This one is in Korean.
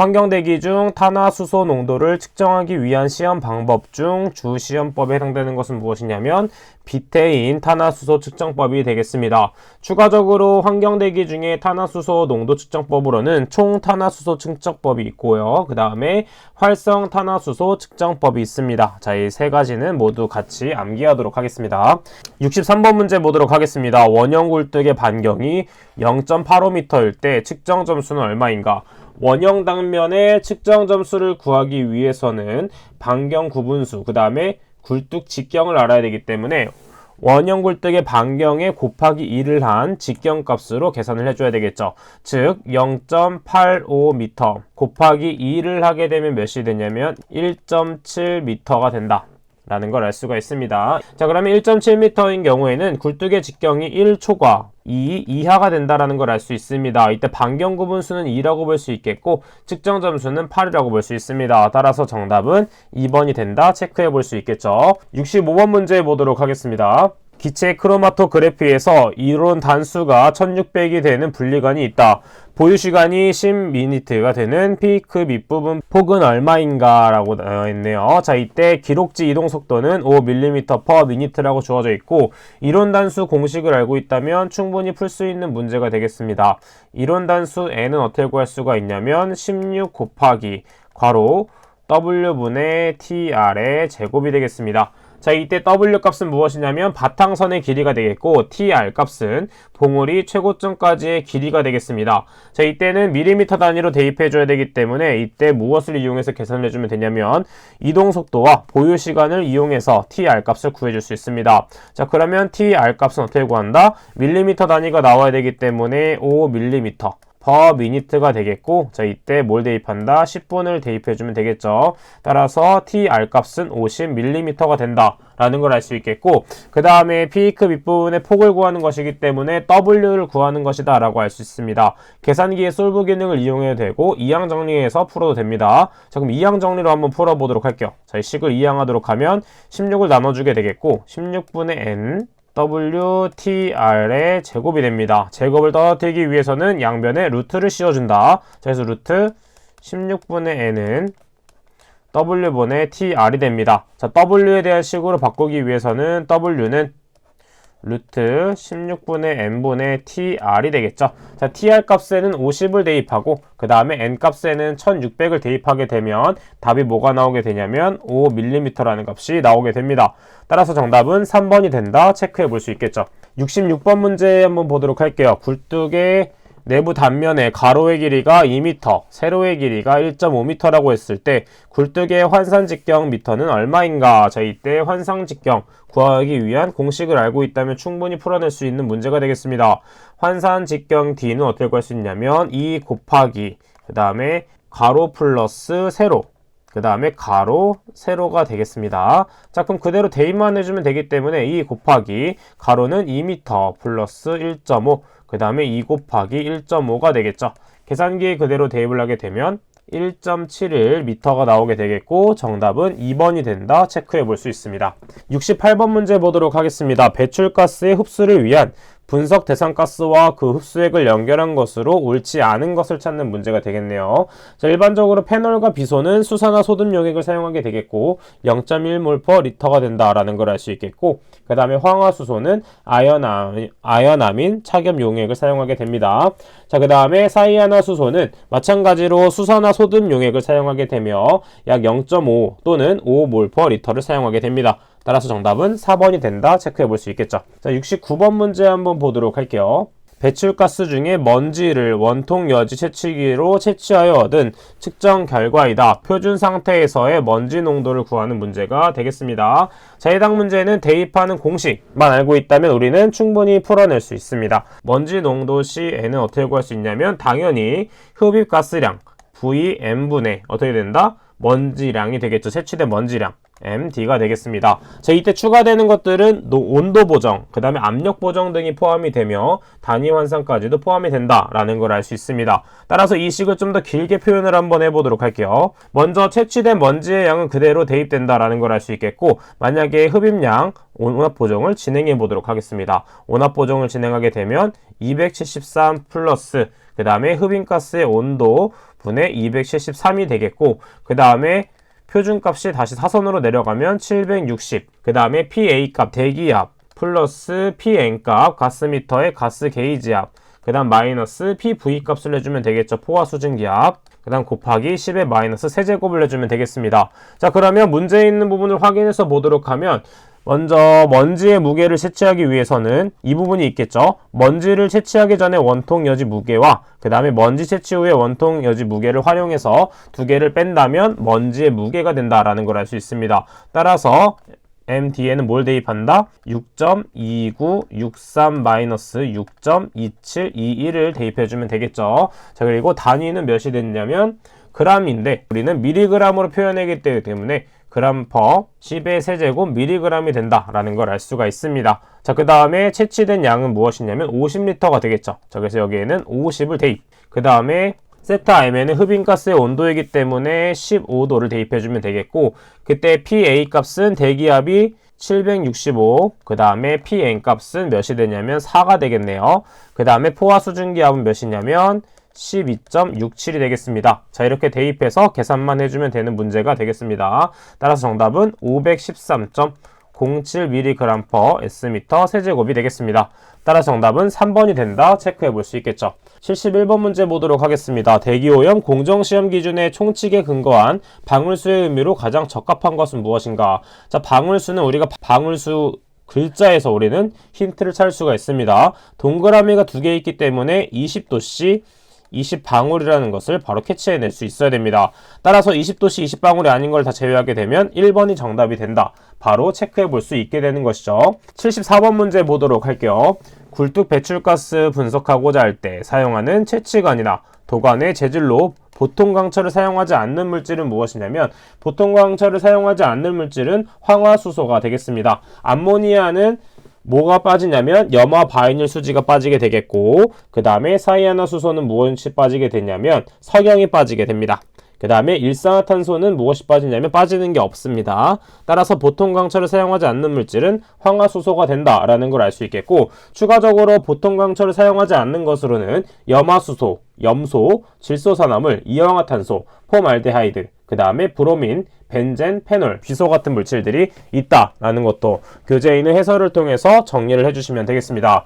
환경대기 중 탄화수소 농도를 측정하기 위한 시험 방법 중 주시험법에 해당되는 것은 무엇이냐면 비태인 탄화수소 측정법이 되겠습니다. 추가적으로 환경대기 중에 탄화수소 농도 측정법으로는 총 탄화수소 측정법이 있고요. 그 다음에 활성 탄화수소 측정법이 있습니다. 자, 이 세 가지는 모두 같이 암기하도록 하겠습니다. 63번 문제 보도록 하겠습니다. 원형 굴뚝의 반경이 0.85m일 때 측정 점수는 얼마인가? 원형 당면의 측정 점수를 구하기 위해서는 반경 구분수, 그 다음에 굴뚝 직경을 알아야 되기 때문에 원형 굴뚝의 반경에 곱하기 2를 한 직경 값으로 계산을 해줘야 되겠죠. 즉 0.85m 곱하기 2를 하게 되면 몇이 되냐면 1.7m가 된다. 라는 걸 알 수가 있습니다. 자, 그러면 1.7m인 경우에는 굴뚝의 직경이 1초과 2 이하가 된다라는 걸 알 수 있습니다. 이때 반경 구분수는 2라고 볼 수 있겠고 측정 점수는 8이라고 볼 수 있습니다. 따라서 정답은 2번이 된다 체크해 볼 수 있겠죠. 65번 문제 보도록 하겠습니다. 기체 크로마토그래피에서 이론 단수가 1600이 되는 분리관이 있다. 보유 시간이 10미니트가 되는 피크 밑부분 폭은 얼마인가 라고 나와 있네요. 자, 이때 기록지 이동 속도는 5mm per minute라고 주어져 있고 이론 단수 공식을 알고 있다면 충분히 풀 수 있는 문제가 되겠습니다. 이론 단수 n은 어떻게 구할 수가 있냐면 16 곱하기 괄호 w분의 tr의 제곱이 되겠습니다. 자, 이때 W 값은 무엇이냐면 바탕선의 길이가 되겠고 TR 값은 봉우리 최고점까지의 길이가 되겠습니다. 자, 이때는 밀리미터 단위로 대입해 줘야 되기 때문에 이때 무엇을 이용해서 계산을 해주면 되냐면 이동 속도와 보유 시간을 이용해서 TR 값을 구해줄 수 있습니다. 자, 그러면 TR 값은 어떻게 구한다? 밀리미터 단위가 나와야 되기 때문에 5밀리미터. Per minute가 되겠고 자 이때 뭘 대입한다? 10분을 대입해주면 되겠죠. 따라서 TR 값은 50mm가 된다. 라는 걸 알 수 있겠고 그 다음에 피크 밑부분의 폭을 구하는 것이기 때문에 W를 구하는 것이다 라고 알 수 있습니다. 계산기의 솔브 기능을 이용해도 되고 이항 정리해서 풀어도 됩니다. 자 그럼 이항 정리로 한번 풀어보도록 할게요. 자 이 식을 이항하도록 하면 16을 나눠주게 되겠고 16분의 n WTR의 제곱이 됩니다. 제곱을 떨어뜨리기 위해서는 양변에 루트를 씌워준다. 자, 그래서 루트 16분의 n은 W분의 TR이 됩니다. 자, W에 대한 식으로 바꾸기 위해서는 W는 루트 16분의 n분의 tr이 되겠죠. 자, tr 값에는 50을 대입하고 그 다음에 n 값에는 1600을 대입하게 되면 답이 뭐가 나오게 되냐면 5mm라는 값이 나오게 됩니다. 따라서 정답은 3번이 된다 체크해 볼 수 있겠죠. 66번 문제 한번 보도록 할게요. 굴뚝의 내부 단면의 가로의 길이가 2m, 세로의 길이가 1.5m라고 했을 때 굴뚝의 환산 직경 미터는 얼마인가? 자, 이때 환상 직경 구하기 위한 공식을 알고 있다면 충분히 풀어낼 수 있는 문제가 되겠습니다. 환산 직경 D는 어떻게 구할 수 있냐면 2 곱하기 그 다음에 가로 플러스 세로 그 다음에 가로, 세로가 되겠습니다. 자, 그럼 그대로 대입만 해주면 되기 때문에 2 곱하기 가로는 2m 플러스 1.5, 그 다음에 2 곱하기 1.5가 되겠죠. 계산기에 그대로 대입을 하게 되면 1.71m가 나오게 되겠고 정답은 2번이 된다 체크해 볼 수 있습니다. 68번 문제 보도록 하겠습니다. 배출가스의 흡수를 위한 분석 대상 가스와 그 흡수액을 연결한 것으로 옳지 않은 것을 찾는 문제가 되겠네요. 자, 일반적으로 페놀과 비소는 수산화 소금 용액을 사용하게 되겠고 0.1몰 퍼 리터가 된다라는 걸 알 수 있겠고 그 다음에 황화수소는 아연암, 아연아민 착염 용액을 사용하게 됩니다. 자, 그 다음에 사이아나수소는 마찬가지로 수산화 소금 용액을 사용하게 되며 약 0.5 또는 5몰 퍼 리터를 사용하게 됩니다. 따라서 정답은 4번이 된다 체크해 볼 수 있겠죠. 자, 69번 문제 한번 보도록 할게요. 배출가스 중에 먼지를 원통 여지 채취기로 채취하여 얻은 측정 결과이다. 표준 상태에서의 먼지 농도를 구하는 문제가 되겠습니다. 자, 해당 문제는 대입하는 공식만 알고 있다면 우리는 충분히 풀어낼 수 있습니다. 먼지 농도 시에는 어떻게 구할 수 있냐면 당연히 흡입가스량 VM분의 어떻게 된다? 먼지량이 되겠죠. 채취된 먼지량. MD가 되겠습니다. 자, 이때 추가되는 것들은 온도 보정, 그 다음에 압력 보정 등이 포함이 되며 단위 환산까지도 포함이 된다라는 걸 알 수 있습니다. 따라서 이 식을 좀 더 길게 표현을 한번 해보도록 할게요. 먼저 채취된 먼지의 양은 그대로 대입된다라는 걸 알 수 있겠고 만약에 흡입량 온압 보정을 진행해 보도록 하겠습니다. 온압 보정을 진행하게 되면 273 플러스 그 다음에 흡입가스의 온도 분의 273이 되겠고 그 다음에 표준값이 다시 사선으로 내려가면 760. 그 다음에 PA 값 대기압 플러스 PN 값 가스미터의 가스 게이지 압. 그 다음 마이너스 PV 값을 내주면 되겠죠. 포화 수증기압. 그 다음 곱하기 10의 마이너스 세제곱을 내주면 되겠습니다. 자 그러면 문제에 있는 부분을 확인해서 보도록 하면 먼저 먼지의 무게를 채취하기 위해서는 이 부분이 있겠죠. 먼지를 채취하기 전에 원통 여지 무게와 그 다음에 먼지 채취 후에 원통 여지 무게를 활용해서 두 개를 뺀다면 먼지의 무게가 된다라는 걸 알 수 있습니다. 따라서 MD에는 뭘 대입한다? 6.2963-6.2721을 대입해주면 되겠죠. 자, 그리고 단위는 몇이 됐냐면 그람인데 우리는 미리그램으로 표현하기 때문에 그람 퍼 10의 세제곱 미리그램이 된다라는 걸 알 수가 있습니다. 자, 그 다음에 채취된 양은 무엇이냐면 50리터가 되겠죠. 자, 그래서 여기에는 50을 대입. 그 다음에 세타 M에는 흡인가스의 온도이기 때문에 15도를 대입해주면 되겠고 그때 PA 값은 대기압이 765, 그 다음에 PN 값은 몇이 되냐면 4가 되겠네요. 그 다음에 포화 수증기압은 몇이냐면 12.67이 되겠습니다. 자, 이렇게 대입해서 계산만 해주면 되는 문제가 되겠습니다. 따라서 정답은 513.07mg per Sm 세제곱이 되겠습니다. 따라서 정답은 3번이 된다 체크해 볼 수 있겠죠. 71번 문제 보도록 하겠습니다. 대기오염 공정시험 기준의 총칙에 근거한 방울수의 의미로 가장 적합한 것은 무엇인가? 자, 방울수는 우리가 방울수 글자에서 우리는 힌트를 찾을 수가 있습니다. 동그라미가 두 개 있기 때문에 20도씨 20방울이라는 것을 바로 캐치해낼 수 있어야 됩니다. 따라서 20도씨 20방울이 아닌 걸 다 제외하게 되면 1번이 정답이 된다. 바로 체크해 볼 수 있게 되는 것이죠. 74번 문제 보도록 할게요. 굴뚝 배출가스 분석하고자 할 때 사용하는 채취관이나 도관의 재질로 보통 강철을 사용하지 않는 물질은 무엇이냐면 보통 강철을 사용하지 않는 물질은 황화수소가 되겠습니다. 암모니아는 뭐가 빠지냐면 염화 바이닐 수지가 빠지게 되겠고 그 다음에 사이아나수소는 무엇이 빠지게 되냐면 석영이 빠지게 됩니다. 그 다음에 일산화탄소는 무엇이 빠지냐면 빠지는 게 없습니다. 따라서 보통 강철을 사용하지 않는 물질은 황화수소가 된다라는 걸 알 수 있겠고 추가적으로 보통 강철을 사용하지 않는 것으로는 염화수소, 염소, 질소산화물, 이氧화탄소, 폼알데하이드, 그 다음에 브로민, 벤젠, 페놀, 비소 같은 물질들이 있다라는 것도 교재에 있는 해설을 통해서 정리를 해주시면 되겠습니다.